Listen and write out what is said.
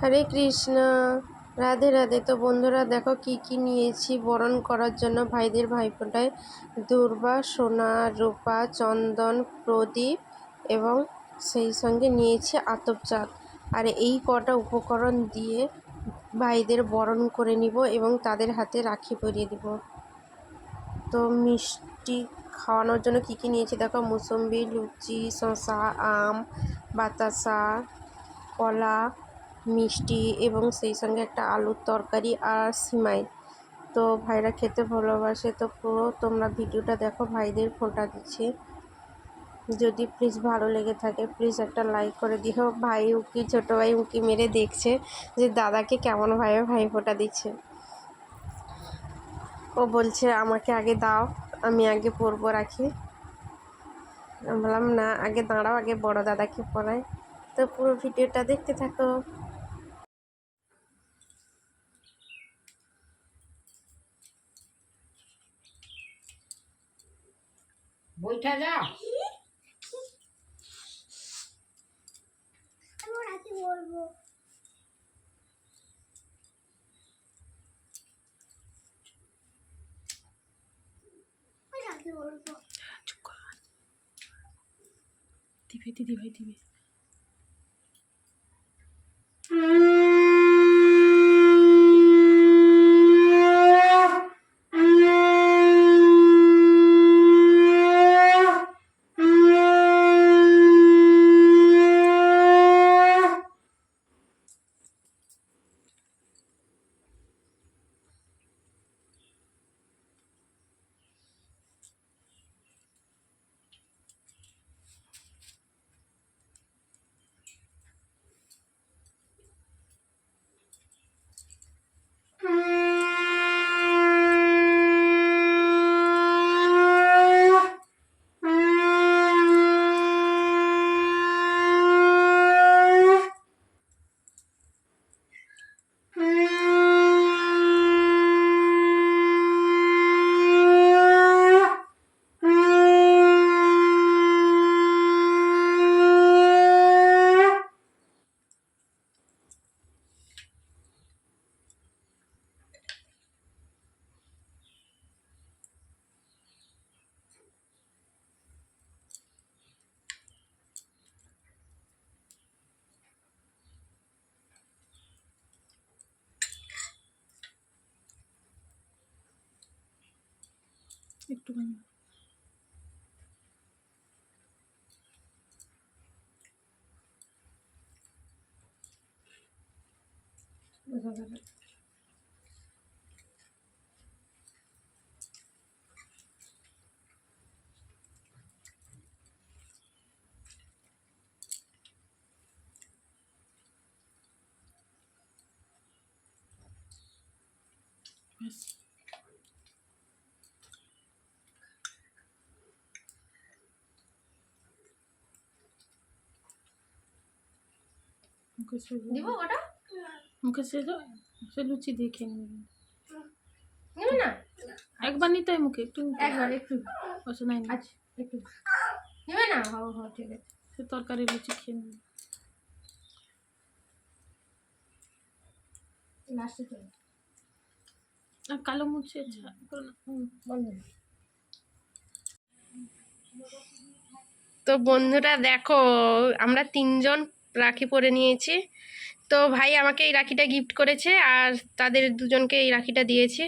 হরে কৃষ্ণ। রাধে রাধে। তো বন্ধুরা, দেখো কি কি নিয়েছি বরণ করার জন্য। ভাইদের ভাইফোঁটায় দুর্বা, সোনা, রূপা, চন্দন, প্রদীপ এবং সেই সঙ্গে নিয়েছি আতপ চাল আর এই কটা উপকরণ দিয়ে ভাইদের বরণ করে নিব এবং তাদের হাতে রাখি পরিয়ে দিব। তো মিষ্টি খাওয়ানোর জন্য কী কী নিয়েছি দেখো? মুসম্বি, লুচি, শসা, আম, বাতাসা, কলা মিষ্টি এবং সেই সঙ্গে একটা আলুর তরকারি আর সিমাই। তো ভাইরা খেতে ভালোবাসে, তো পুরো তোমরা ভিডিওটা দেখো, ভাইদের ফোঁটা দিচ্ছি। যদি প্লিজ ভালো লেগে থাকে প্লিজ একটা লাইক করে দিও। ভাই উকি, ছোটো ভাই উকি মেরে দেখছে যে দাদাকে কেমনভাবে ভাই ফোঁটা দিচ্ছে। ও বলছে, আমাকে আগে দাও, আমি আগে পরবো রাখি। বললাম, না, আগে দাঁড়াও, আগে বড় দাদাকে পড়াই তো পুরো ভিডিওটা দেখতে থাকো। বইটা যাও বলব। দিবে দিদি ভাই দিবে। একটুখানি ব্যাস মুখে সে দিব ওটা? মুখে সে সে লুচি দিয়ে খেয়ে নেবে। নেবে না? একবার নিতে মুখে একটু নিতে একবার একটু। অসুবিধা নাই না। আচ্ছা একটু। নেবে না? হো হো ঠিক আছে। সে তরকারি লুচি খেয়ে নেবে। লাস্টে চলে আর কালো মুছে ছা করো না। হুম। বন্ধ তো বন্ধুরা দেখো আমরা তিনজন রাখি পরে নিয়েছি। তো ভাই আমাকে এই রাখিটা গিফট করেছে আর তাদের দুজনকে এই রাখিটা দিয়েছে।